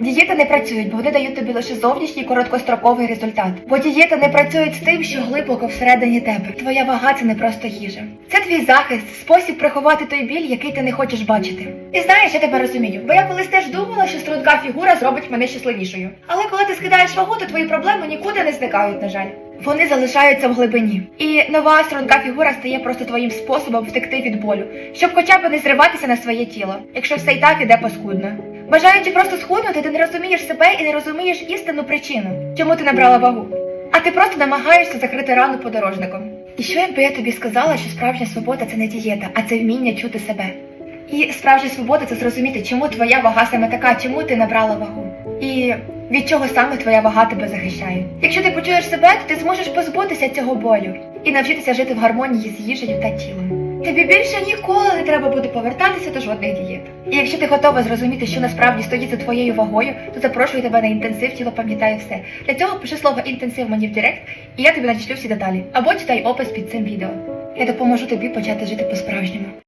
Дієти не працюють, бо вони дають тобі лише зовнішній короткостроковий результат. Бо дієти не працюють з тим, що глибоко всередині тебе. Твоя вага це не просто їжа. Це твій захист, спосіб приховати той біль, який ти не хочеш бачити. І знаєш, я тебе розумію, бо я колись теж думала, що струнка фігура зробить мене щасливішою. Але коли ти скидаєш вагу, то твої проблеми нікуди не зникають, на жаль. Вони залишаються в глибині. І нова струнка фігура стає просто твоїм способом втекти від болю, щоб хоча б не зриватися на своє тіло, якщо все і так іде паскудно. Бажаючи просто схуднути, ти не розумієш себе і не розумієш істинну причину, чому ти набрала вагу. А ти просто намагаєшся закрити рану подорожником. І що якби я тобі сказала, що справжня свобода це не дієта, а це вміння чути себе. І справжня свобода це зрозуміти, чому твоя вага саме така, чому ти набрала вагу. І від чого саме твоя вага тебе захищає. Якщо ти почуєш себе, то ти зможеш позбутися цього болю і навчитися жити в гармонії з їжею та тілом. Тобі більше ніколи не треба буде повертатися до жодних дієт. І якщо ти готова зрозуміти, що насправді стоїть за твоєю вагою, то запрошую тебе на інтенсив тіло пам'ятає все. Для цього пиши слово інтенсив мені в Директ, і я тобі надішлю всі деталі. Або читай опис під цим відео. Я допоможу тобі почати жити по-справжньому.